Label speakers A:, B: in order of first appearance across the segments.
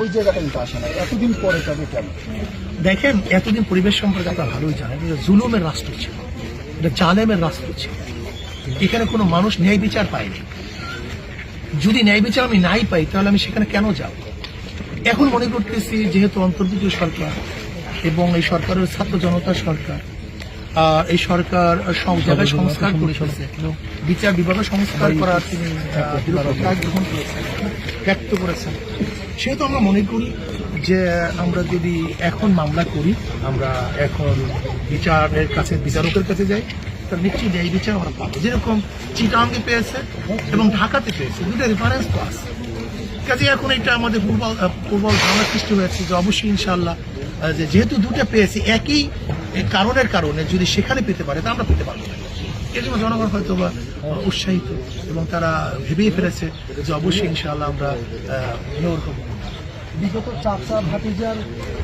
A: ওই জায়গাটা কিন্তু আসে না। এতদিন পরে তবে কেন
B: দেখেন, এতদিন পরিবেশ সম্পর্কে আপনারা ভালোই জানেন, এটা জুলুমের রাষ্ট্র ছিল। এটা জালেমের রাষ্ট্র ছিল। এখানে কোনো মানুষ ন্যায় বিচার পায়নি। যদি ন্যায় বিচার আমি নাই পাই, তাহলে আমি সেখানে কেন যাব? এখন মনে করতেছি, যেহেতু অন্তর্বর্তী সরকার এবং এই সরকারের ছাত্র জনতা সরকার এই সরকার সব জায়গায় সংস্কার করতেছে, বিচার বিভাগের সংস্কার করার তিনি গ্রহণ করেছেন, ব্যক্ত করেছেন। সেহেতু আমরা মনে করি যে আমরা যদি এখন মামলা করি আমরা এখন বিচারের কাছে বিচারকের কাছে যাই তার নিশ্চয়ই ন্যায় বিচার আমরা পাবো। যেরকম চিটাঙ্গে পেয়েছে এবং ঢাকাতে পেয়েছে দুটো রেফারেন্স তো আছে। কাজে এখন এটা আমাদের পূর্বল আহ, পূর্বল ধারণা সৃষ্টি হয়েছে যে অবশ্যই ইনশাল্লাহ যে যেহেতু দুটো পেয়েছি একই কারণের কারণে যদি সেখানে পেতে পারে তা আমরা পেতে পারব না। জন্য জনগণ হয়তো বা উৎসাহিত এবং তারা ভেবেই ফেলেছে যে অবশ্যই ইনশাআল্লাহ আমরা মেয়র হব
A: বিগত চাচা ভাতিজার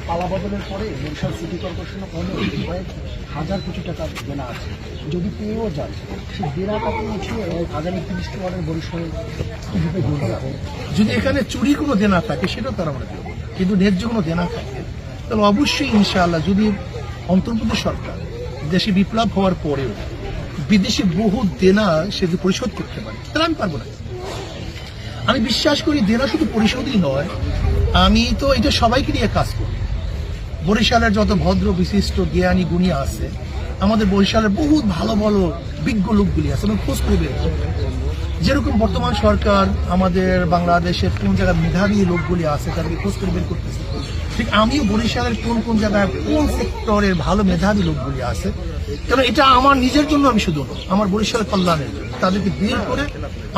A: পালা বদলের পরে বরিশাল সিটি কর্পোরেশনে অনেক কয়েক হাজার কোটি টাকা দেনা আছে। যদি পেয়েও যায় সেই দেনাটাকে উঠিয়ে আগামী তিরিশটি ওয়ার্ডের বরিশাল যাবে?
B: যদি এখানে চুরি কোনো দেনা থাকে সেটাও তারা আমরা দেবো। কিন্তু ন্যায্য কোনো দেনা থাকে তাহলে অবশ্যই ইনশাআল্লাহ যদি অন্তর্বর্তী সরকার দেশে বিপ্লব হওয়ার পরেও বিদেশি বহু দেনা সে যদি পরিশোধ করতে পারে, তাহলে আমি পারব না। আমি বিশ্বাস করি দেনা শুধু পরিশোধই নয়, আমি তো এটা সবাইকে নিয়ে কাজ করি। বরিশালের যত ভদ্র, বিশিষ্ট, জ্ঞানী গুণী আছে, আমাদের বরিশালের বহুত ভালো ভালো, বিজ্ঞ লোকগুলি আছে, আমি খোঁজ করে বের যেরকম বর্তমান সরকার আমাদের বাংলাদেশের কোন জায়গায় মেধাবী লোকগুলি আছে, তাদেরকে খোঁজ করে বের করতেছে। ঠিক আমিও বরিশালের কোন কোন জায়গায় কোন সেক্টরের ভালো মেধাবী লোকগুলি আছে। কারণ এটা আমার নিজের জন্য আমি শুধু আমার বরিশালের কল্যাণের তাদেরকে বের করে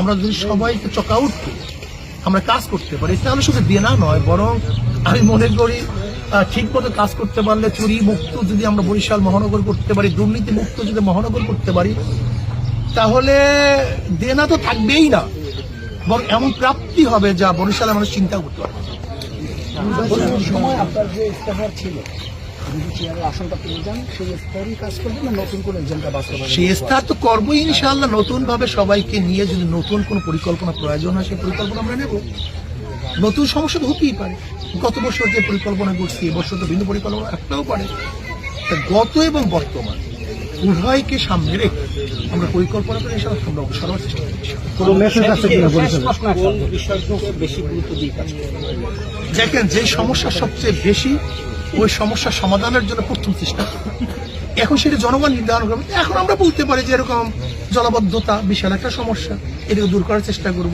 B: আমরা যদি সবাইকে চক আউট করি, আমরা কাজ করতে পারি। তাহলে শুধু দেনা নয়, বরং আমি মনে করি ঠিক মতো কাজ করতে পারলে চুরি মুক্ত যদি আমরা বরিশাল মহানগর করতে পারি, দুর্নীতি মুক্ত যদি মহানগর করতে পারি, তাহলে দেনা তো থাকবেই না। বরং এমন প্রাপ্তি হবে যা বরিশালের মানুষ চিন্তা করতে পারবে।
A: সময় আপনার যে ইস্তেহার ছিল সেই করবে
B: স্তর তো করবোই ইনশাআল্লাহ নতুন ভাবে সবাইকে নিয়ে যদি নতুন কোনো পরিকল্পনা প্রয়োজন হয় সেই পরিকল্পনা আমরা নেব। নতুন সমস্যা তো হতেই পারে। গত বছর যে পরিকল্পনা করছি এবছর তো ভিন্ন পরিকল্পনা রাখতেও পারে। গত এবং বর্তমান উভয়কে সামনে রেখে আমরা পরিকল্পনা করে এসব আমরা অগ্রসর হওয়ার চেষ্টা দেখেন যে সমস্যা সবচেয়ে বেশি ওই সমস্যার সমাধানের জন্য প্রথম চেষ্টা। এখন সেটা জনগণ নির্ধারণ করবে। এখন আমরা বলতে পারি যে এরকম জলাবদ্ধতা বিশাল একটা সমস্যা এটাকে দূর করার চেষ্টা করব।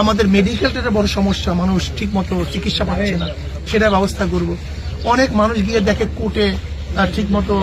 B: আমাদের মেডিকেলটা একটা বড় সমস্যা মানুষ ঠিক মতো চিকিৎসা পাচ্ছে না সেটার ব্যবস্থা করব। অনেক মানুষ গিয়ে দেখে কোর্টে ঠিক মতো